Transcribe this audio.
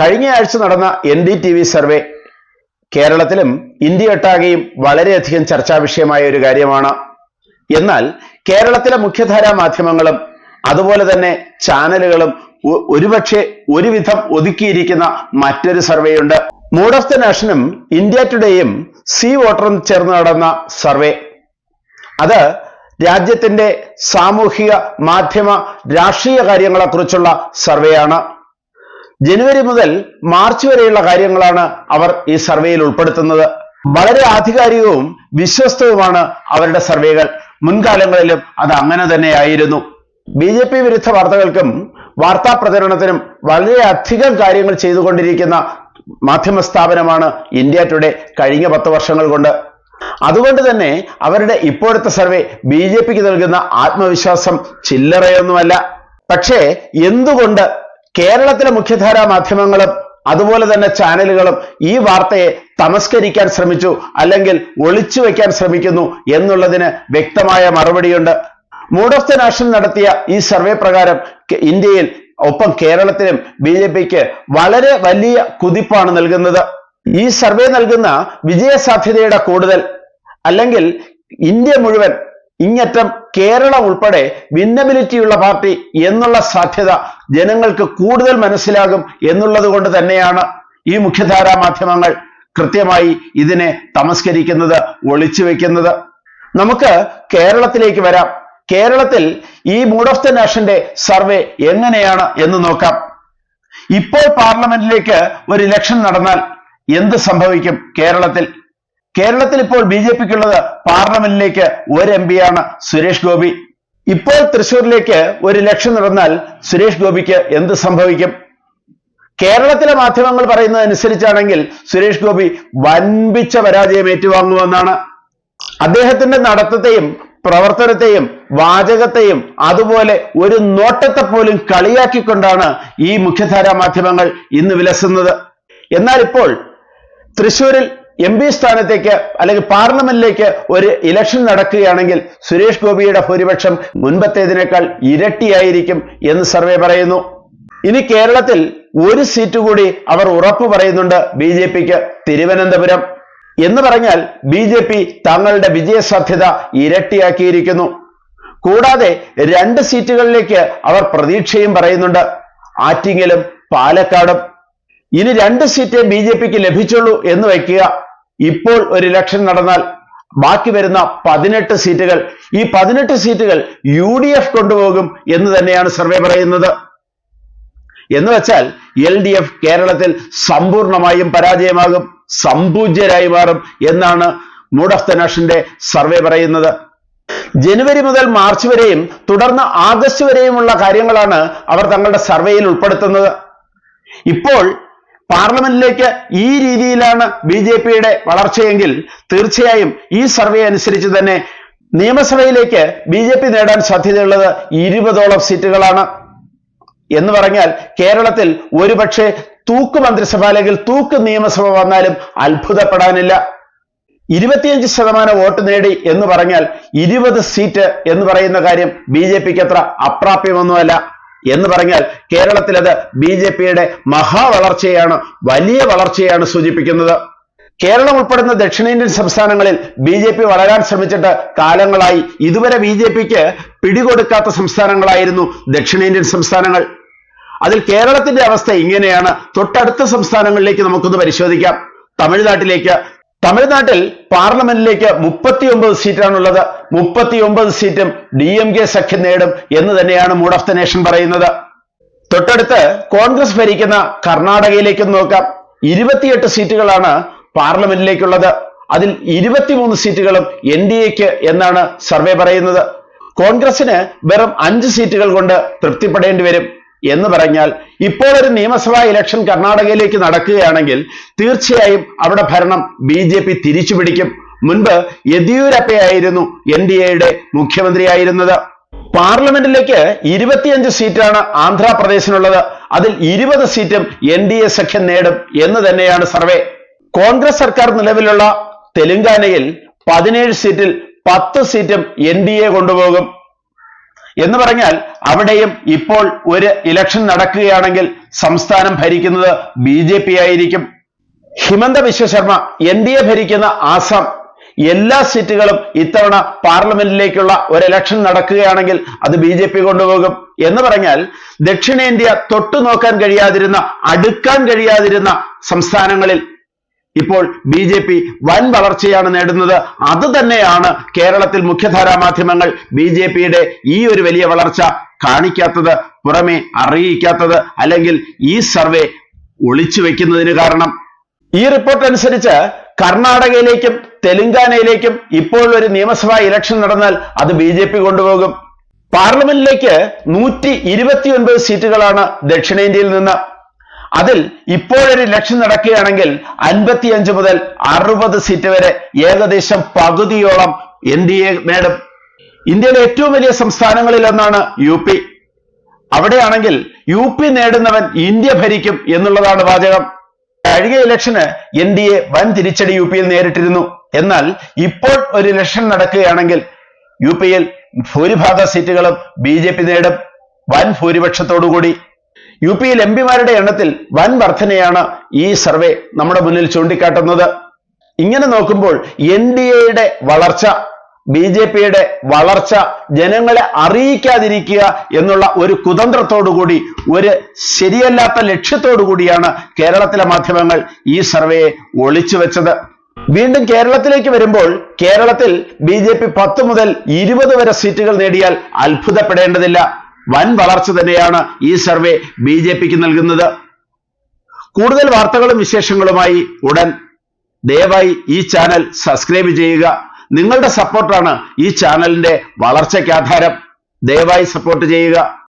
കഴിഞ്ഞ ആഴ്ച നടന്ന N D T V survey കേരളത്തിലും ഇന്ത്യ ഒട്ടാകെയും വളരെയധികം ചർച്ചാ വിഷയമായ ഒരു കാര്യമാണ്. എന്നാൽ കേരളത്തിലെ മുഖ്യധാരാ മാധ്യമങ്ങളും അതുപോലെ തന്നെ ചാനലുകളും ഒരുപക്ഷെ ഒരുവിധം ഒതുക്കിയിരിക്കുന്ന മറ്റൊരു സർവേയുണ്ട്. മൂഡ് ഓഫ് ദ നാഷനും ഇന്ത്യ ടുഡേയും സി വോട്ടറും ചേർന്ന് നടന്ന സർവേ. അത് രാജ്യത്തിന്റെ സാമൂഹിക മാധ്യമ രാഷ്ട്രീയ കാര്യങ്ങളെക്കുറിച്ചുള്ള സർവേയാണ്. ജനുവരി മുതൽ മാർച്ച് വരെയുള്ള കാര്യങ്ങളാണ് അവർ ഈ സർവേയിൽ ഉൾപ്പെടുത്തുന്നത്. വളരെ ആധികാരികവും വിശ്വസ്തവുമാണ് അവരുടെ സർവേകൾ. മുൻകാലങ്ങളിലും അത് അങ്ങനെ തന്നെയായിരുന്നു. ബി ജെ പി വിരുദ്ധ വാർത്തകൾക്കും വാർത്താ പ്രചരണത്തിനും വളരെയധികം കാര്യങ്ങൾ ചെയ്തുകൊണ്ടിരിക്കുന്ന മാധ്യമ സ്ഥാപനമാണ് ഇന്ത്യ ടുഡേ കഴിഞ്ഞ പത്ത് വർഷങ്ങൾ കൊണ്ട്. അതുകൊണ്ട് തന്നെ അവരുടെ ഇപ്പോഴത്തെ സർവേ ബി ജെ പിക്ക് നൽകുന്ന ആത്മവിശ്വാസം ചില്ലറയൊന്നുമല്ല. പക്ഷേ എന്തുകൊണ്ട് കേരളത്തിലെ മുഖ്യധാരാ മാധ്യമങ്ങളും അതുപോലെ തന്നെ ചാനലുകളും ഈ വാർത്തയെ തമസ്കരിക്കാൻ ശ്രമിച്ചു അല്ലെങ്കിൽ ഒളിച്ചു വയ്ക്കാൻ ശ്രമിക്കുന്നു എന്നുള്ളതിന് വ്യക്തമായ മറുപടിയുണ്ട്. മൂഡ് ഓഫ് ദി നാഷൻ നടത്തിയ ഈ സർവേ പ്രകാരം ഇന്ത്യയിൽ ഒപ്പം കേരളത്തിലും ബി ജെ പിക്ക് വളരെ വലിയ കുതിപ്പാണ് നൽകുന്നത്. ഈ സർവേ നൽകുന്ന വിജയസാധ്യതയുടെ കൂടുതൽ അല്ലെങ്കിൽ ഇന്ത്യ മുഴുവൻ ഇങ്ങറ്റം കേരളം ഉൾപ്പെടെ വിന്നബിലിറ്റിയുള്ള പാർട്ടി എന്നുള്ള സാധ്യത ജനങ്ങൾക്ക് കൂടുതൽ മനസ്സിലാകും എന്നുള്ളത് കൊണ്ട് തന്നെയാണ് ഈ മുഖ്യധാരാ മാധ്യമങ്ങൾ കൃത്യമായി ഇതിനെ തമസ്കരിക്കുന്നത് ഒളിച്ചു വെക്കുന്നത്. നമുക്ക് കേരളത്തിലേക്ക് വരാം. കേരളത്തിൽ ഈ മൂഡ് ഓഫ് ദ നാഷന്റെ സർവേ എങ്ങനെയാണ് എന്ന് നോക്കാം. ഇപ്പോൾ പാർലമെന്റിലേക്ക് ഒരു ഇലക്ഷൻ നടന്നാൽ എന്ത് സംഭവിക്കും കേരളത്തിൽ? കേരളത്തിൽ ഇപ്പോൾ ബി ജെ പിക്കുള്ളത് പാർലമെന്റിലേക്ക് ഒരു എം പിയാണ് സുരേഷ് ഗോപി. ഇപ്പോൾ തൃശൂരിലേക്ക് ഒരു ഇലക്ഷൻ നടന്നാൽ സുരേഷ് ഗോപിക്ക് എന്ത് സംഭവിക്കും? കേരളത്തിലെ മാധ്യമങ്ങൾ പറയുന്നത് അനുസരിച്ചാണെങ്കിൽ സുരേഷ് ഗോപി വൻപിച്ച പരാജയം ഏറ്റുവാങ്ങുമെന്നാണ്. അദ്ദേഹത്തിന്റെ നടത്തത്തെയും പ്രവർത്തനത്തെയും വാചകത്തെയും അതുപോലെ ഒരു നോട്ടത്തെ പോലും കളിയാക്കിക്കൊണ്ടാണ് ഈ മുഖ്യധാരാ മാധ്യമങ്ങൾ ഇന്ന് വിലസുന്നത്. എന്നാൽ ഇപ്പോൾ തൃശൂരിൽ എം പി സ്ഥാനത്തേക്ക് അല്ലെങ്കിൽ പാർലമെന്റിലേക്ക് ഒരു ഇലക്ഷൻ നടക്കുകയാണെങ്കിൽ സുരേഷ് ഗോപിയുടെ ഭൂരിപക്ഷം മുൻപത്തേതിനേക്കാൾ ഇരട്ടിയായിരിക്കും എന്ന് സർവേ പറയുന്നു. ഇനി കേരളത്തിൽ ഒരു സീറ്റ് കൂടി അവർ ഉറപ്പ് പറയുന്നുണ്ട് ബി ജെ പിക്ക് തിരുവനന്തപുരം. എന്ന് പറഞ്ഞാൽ ബി ജെ പി തങ്ങളുടെ വിജയസാധ്യത ഇരട്ടിയാക്കിയിരിക്കുന്നു. കൂടാതെ രണ്ട് സീറ്റുകളിലേക്ക് അവർ പ്രതീക്ഷയും പറയുന്നുണ്ട്. ആറ്റിങ്ങലും പാലക്കാടും. ഇനി രണ്ട് സീറ്റേ ബി ജെ പിക്ക് ലഭിച്ചുള്ളൂ എന്ന് വയ്ക്കുക. ഇപ്പോൾ ഒരു ഇലക്ഷൻ നടന്നാൽ ബാക്കി വരുന്ന പതിനെട്ട് സീറ്റുകൾ ഈ പതിനെട്ട് സീറ്റുകൾ യു ഡി എഫ് കൊണ്ടുപോകും എന്ന് തന്നെയാണ് സർവേ പറയുന്നത്. എന്ന് വെച്ചാൽ എൽ ഡി എഫ് കേരളത്തിൽ സമ്പൂർണമായും പരാജയമാകും സമ്പൂജ്യരായി മാറും എന്നാണ് മൂഡ് ഓഫ് ദ നാഷന്റെ സർവേ പറയുന്നത്. ജനുവരി മുതൽ മാർച്ച് വരെയും തുടർന്ന് ആഗസ്റ്റ് വരെയുമുള്ള കാര്യങ്ങളാണ് അവർ തങ്ങളുടെ സർവേയിൽ ഉൾപ്പെടുത്തുന്നത്. ഇപ്പോൾ പാർലമെന്റിലേക്ക് ഈ രീതിയിലാണ് ബി ജെ പിയുടെ വളർച്ചയെങ്കിൽ തീർച്ചയായും ഈ സർവേ അനുസരിച്ച് തന്നെ നിയമസഭയിലേക്ക് ബി ജെ പി നേടാൻ സാധ്യതയുള്ളത് ഇരുപതോളം സീറ്റുകളാണ്. എന്ന് പറഞ്ഞാൽ കേരളത്തിൽ ഒരുപക്ഷെ തൂക്ക് മന്ത്രിസഭ അല്ലെങ്കിൽ തൂക്ക് നിയമസഭ വന്നാലും അത്ഭുതപ്പെടാനില്ല. ഇരുപത്തിയഞ്ച് ശതമാനം വോട്ട് നേടി എന്ന് പറഞ്ഞാൽ ഇരുപത് സീറ്റ് എന്ന് പറയുന്ന കാര്യം ബി ജെ പിക്ക് അത്ര അപ്രാപ്യമൊന്നുമല്ല. എന്ന് പറഞ്ഞാൽ കേരളത്തിൽ അത് ബി ജെ പിയുടെ മഹാവളർച്ചയാണ് വലിയ വളർച്ചയാണ് സൂചിപ്പിക്കുന്നത്. കേരളം ഉൾപ്പെടുന്ന ദക്ഷിണേന്ത്യൻ സംസ്ഥാനങ്ങളിൽ ബി ജെ പി വളരാൻ ശ്രമിച്ചിട്ട് കാലങ്ങളായി. ഇതുവരെ ബി ജെ പിക്ക് പിടികൊടുക്കാത്ത സംസ്ഥാനങ്ങളായിരുന്നു ദക്ഷിണേന്ത്യൻ സംസ്ഥാനങ്ങൾ. അതിൽ കേരളത്തിന്റെ അവസ്ഥ ഇങ്ങനെയാണ്. തൊട്ടടുത്ത സംസ്ഥാനങ്ങളിലേക്ക് നമുക്കൊന്ന് പരിശോധിക്കാം. തമിഴ്നാട്ടിലേക്ക് തമിഴ്നാട്ടിൽ പാർലമെന്റിലേക്ക് മുപ്പത്തിയൊമ്പത് സീറ്റാണുള്ളത് മുപ്പത്തിയൊമ്പത് സീറ്റും ഡി എം കെ സഖ്യം നേടും എന്ന് തന്നെയാണ് മൂഡ് ഓഫ് ദ നേഷൻ പറയുന്നത്. തൊട്ടടുത്ത് കോൺഗ്രസ് ഭരിക്കുന്ന കർണാടകയിലേക്കും നോക്കാം. ഇരുപത്തിയെട്ട് സീറ്റുകളാണ് പാർലമെന്റിലേക്കുള്ളത്. അതിൽ ഇരുപത്തിമൂന്ന് സീറ്റുകളും എൻ ഡി എക്ക് എന്നാണ് സർവേ പറയുന്നത്. കോൺഗ്രസിന് വെറും അഞ്ച് സീറ്റുകൾ കൊണ്ട് തൃപ്തിപ്പെടേണ്ടി വരും. എന്ന് പറഞ്ഞാൽ ഇപ്പോൾ ഒരു നിയമസഭാ ഇലക്ഷൻ കർണാടകയിലേക്ക് നടക്കുകയാണെങ്കിൽ തീർച്ചയായും അവിടെ ഭരണം ബി ജെ പി തിരിച്ചു പിടിക്കും. മുൻപ് യെദ്യൂരപ്പയായിരുന്നു എൻ ഡി എയുടെ മുഖ്യമന്ത്രിയായിരുന്നത്. പാർലമെന്റിലേക്ക് ഇരുപത്തിയഞ്ച് സീറ്റാണ് ആന്ധ്രാപ്രദേശിനുള്ളത്. അതിൽ ഇരുപത് സീറ്റും എൻ ഡി എ സഖ്യം നേടും എന്ന് തന്നെയാണ് സർവേ. കോൺഗ്രസ് സർക്കാർ നിലവിലുള്ള തെലുങ്കാനയിൽ പതിനേഴ് സീറ്റിൽ പത്ത് സീറ്റും എൻ ഡി എ കൊണ്ടുപോകും. എന്ന് പറഞ്ഞാൽ അവിടെയും ഇപ്പോൾ ഒരു ഇലക്ഷൻ നടക്കുകയാണെങ്കിൽ സംസ്ഥാനം ഭരിക്കുന്നത് ബി ജെ പി ആയിരിക്കും. Himanta Biswa Sarma N D A ഭരിക്കുന്ന ആസാം എല്ലാ സീറ്റുകളും ഇത്തവണ പാർലമെന്റിലേക്കുള്ള ഒരു ഇലക്ഷൻ നടക്കുകയാണെങ്കിൽ അത് ബി ജെ പി കൊണ്ടുപോകും. എന്ന് പറഞ്ഞാൽ ദക്ഷിണേന്ത്യ തൊട്ടു നോക്കാൻ കഴിയാതിരുന്ന അടുക്കാൻ കഴിയാതിരുന്ന സംസ്ഥാനങ്ങളിൽ ഇപ്പോൾ ബി ജെ പി വൻ വളർച്ചയാണ് നേടുന്നത്. അത് തന്നെയാണ് കേരളത്തിൽ മുഖ്യധാരാ മാധ്യമങ്ങൾ ബി ജെ പിയുടെ ഈ ഒരു വലിയ വളർച്ച കാണിക്കാത്തത് പുറമെ അറിയിക്കാത്തത് അല്ലെങ്കിൽ ഈ സർവേ ഒളിച്ചു വെക്കുന്നതിന് കാരണം. ഈ റിപ്പോർട്ട് അനുസരിച്ച് കർണാടകയിലേക്കും തെലുങ്കാനയിലേക്കും ഇപ്പോൾ ഒരു നിയമസഭാ ഇലക്ഷൻ നടന്നാൽ അത് ബി ജെ പി കൊണ്ടുപോകും. പാർലമെന്റിലേക്ക് നൂറ്റി ഇരുപത്തിയൊൻപത് സീറ്റുകളാണ് ദക്ഷിണേന്ത്യയിൽ നിന്ന്. അതിൽ ഇപ്പോഴൊരു ഇലക്ഷൻ നടക്കുകയാണെങ്കിൽ അൻപത്തിയഞ്ച് മുതൽ അറുപത് സീറ്റ് വരെ ഏകദേശം പകുതിയോളം എൻ ഡി എ നേടും ഇന്ത്യയിലെ ഏറ്റവും വലിയ സംസ്ഥാനങ്ങളിൽ ഒന്നാണ് യു പി. അവിടെയാണെങ്കിൽ യു പി നേടുന്നവൻ ഇന്ത്യ ഭരിക്കും എന്നുള്ളതാണ് വാചകം. കഴിഞ്ഞ ഇലക്ഷന് എൻ ഡി എ വൻ തിരിച്ചടി യു പിയിൽ നേരിട്ടിരുന്നു. എന്നാൽ ഇപ്പോൾ ഒരു ഇലക്ഷൻ നടക്കുകയാണെങ്കിൽ യു പിയിൽ ഭൂരിഭാഗ സീറ്റുകളും ബി ജെ പി നേടും. വൻ ഭൂരിപക്ഷത്തോടുകൂടി യു പിയിൽ എം പിമാരുടെ എണ്ണത്തിൽ വൻ വർധനയാണ് ഈ സർവേ നമ്മുടെ മുന്നിൽ ചൂണ്ടിക്കാട്ടുന്നത്. ഇങ്ങനെ നോക്കുമ്പോൾ എൻ ഡി എയുടെ വളർച്ച ബി ജെ പിയുടെ വളർച്ച ജനങ്ങളെ അറിയിക്കാതിരിക്കുക എന്നുള്ള ഒരു കുതന്ത്രത്തോടുകൂടി ഒരു ശരിയല്ലാത്ത ലക്ഷ്യത്തോടു കൂടിയാണ് കേരളത്തിലെ മാധ്യമങ്ങൾ ഈ സർവേയെ ഒളിച്ചു വെച്ചത്. വീണ്ടും കേരളത്തിലേക്ക് വരുമ്പോൾ കേരളത്തിൽ ബി ജെ പി പത്ത് മുതൽ ഇരുപത് വരെ സീറ്റുകൾ നേടിയാൽ അത്ഭുതപ്പെടേണ്ടതില്ല. വൻ വളർച്ച തന്നെയാണ് ഈ സർവേ ബി ജെ പിക്ക് നൽകുന്നത്. കൂടുതൽ വാർത്തകളും വിശേഷങ്ങളുമായി ഉടൻ ദയവായി ഈ ചാനൽ സബ്സ്ക്രൈബ് ചെയ്യുക. നിങ്ങളുടെ സപ്പോർട്ടാണ് ഈ ചാനലിന്റെ വളർച്ചയ്ക്ക് ആധാരം ദയവായി സപ്പോർട്ട് ചെയ്യുക.